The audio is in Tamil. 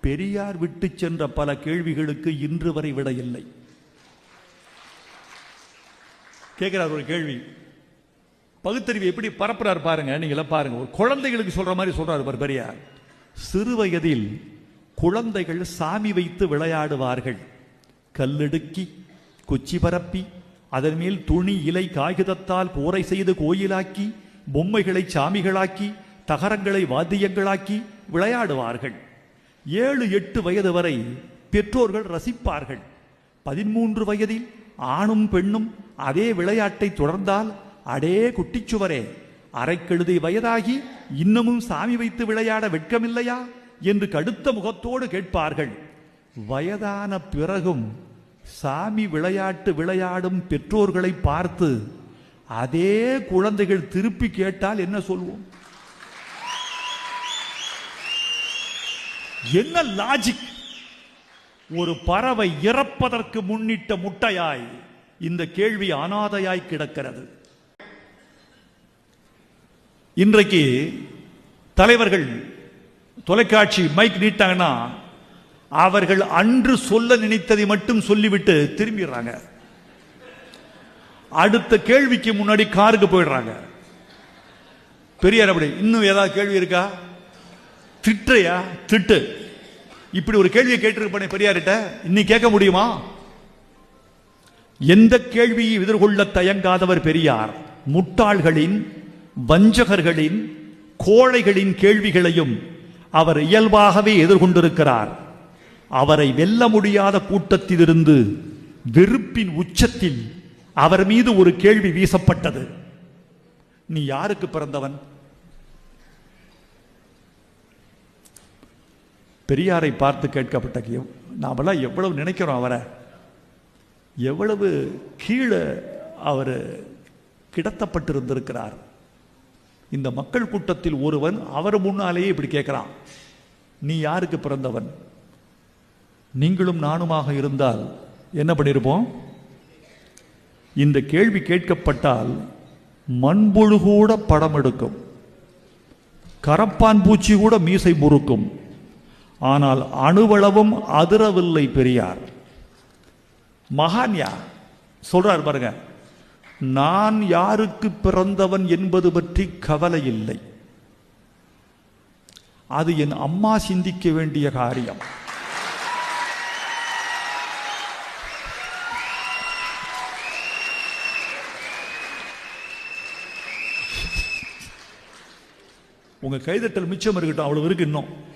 பெரியார் விட்டு சென்ற பல கேள்விகளுக்கு இன்று வரை விட இல்லை. கேட்கிறார் ஒரு கேள்வி. பகுத்தறிவு எப்படி பரப்புறார் பாருங்க நீங்கள பாருங்க. ஒரு குழந்தைகளுக்கு சொல்ற மாதிரி சொல்றாரு பாரு பெரியார். சிறு வயதில் குழந்தைகள் சாமி வைத்து விளையாடுவார்கள். கல்லெடுக்கி குச்சி பரப்பி அதன் மேல் துணி இலை காகிதத்தால் கூரை செய்து கோயிலாக்கி பொம்மைகளை சாமிகளாக்கி தகரங்களை வாத்தியங்களாக்கி விளையாடுவார்கள். ஏழு எட்டு வயது வரை பெற்றோர்கள் ரசிப்பார்கள். பதிமூன்று வயதில் ஆணும் பெண்ணும் அதே விளையாட்டை தொடர்ந்தால் அடே குட்டிச்சுவரே அரைக்கெழுதை வயதாகி இன்னமும் சாமி வைத்து விளையாட வெட்கமில்லையா? என்று கடுத்த முகத்தோடு கேட்பார்கள். வயதான பிறகும் சாமி விளையாட்டு விளையாடும் பெற்றோர்களை பார்த்து அதே குழந்தைகள் திருப்பி கேட்டால் என்ன சொல்வோம்? என்ன லாஜிக் ஒரு பறவை இறப்பதற்கு முன்னிட்ட முட்டையாய் இந்த கேள்வி அனாதையாய் கிடக்கிறது. இன்றைக்கு தலைவர்கள் தொலைக்காட்சி மைக் நீட்டாங்கன்னா அவர்கள் அன்று சொல்ல நினைத்ததை மட்டும் சொல்லிவிட்டு திரும்பிடுறாங்க. அடுத்த கேள்விக்கு முன்னாடி காருக்கு போயிடுறாங்க. பெரியார் அப்படி இன்னும் ஏதாவது கேள்வி இருக்கா? திட்டுறையா? திட்டு. இப்படி ஒரு கேள்வியை கேட்டிருப்பனே பெரியார்கிட்ட இன்னி கேட்க முடியுமா? எந்த கேள்வியை எதிர்கொள்ள தயங்காதவர் பெரியார்? முட்டாள்களின் வஞ்சகர்களின் கோழைகளின் கேள்விகளையும் அவர் இயல்பாகவே எதிர்கொண்டிருக்கிறார். அவரை வெல்ல முடியாத கூட்டத்திலிருந்து வெறுப்பின் உச்சத்தில் அவர் மீது ஒரு கேள்வி வீசப்பட்டது. நீ யாருக்கு பிறந்தவன்? பெரியாரை பார்த்து கேட்கப்பட்ட கே- நாமெல்லாம் எவ்வளவு நினைக்கிறோம் அவரை. எவ்வளவு கீழே அவர் கிடத்தப்பட்டிருந்திருக்கிறார். இந்த மக்கள் கூட்டத்தில் ஒருவன் அவர் முன்னாலேயே இப்படி கேட்குறான். நீ யாருக்கு பிறந்தவன்? நீங்களும் நானுமாக இருந்தால் என்ன பண்ணியிருப்போம் இந்த கேள்வி கேட்கப்பட்டால் மண்புழு கூட படம் எடுக்கும். கரப்பான் பூச்சி கூட மீசை முறுக்கும். ஆனால் அணுவளவும் அதிரவில்லை பெரியார். மகான் யார்? சொல்றார் பாருங்க. நான் யாருக்கு பிறந்தவன் என்பது பற்றி கவலை இல்லை. அது என் அம்மா சிந்திக்க வேண்டிய காரியம். உங்க கைதட்டல் மிச்சம் இருக்கட்டும் அவ்வளவு இருக்கு இன்னும்.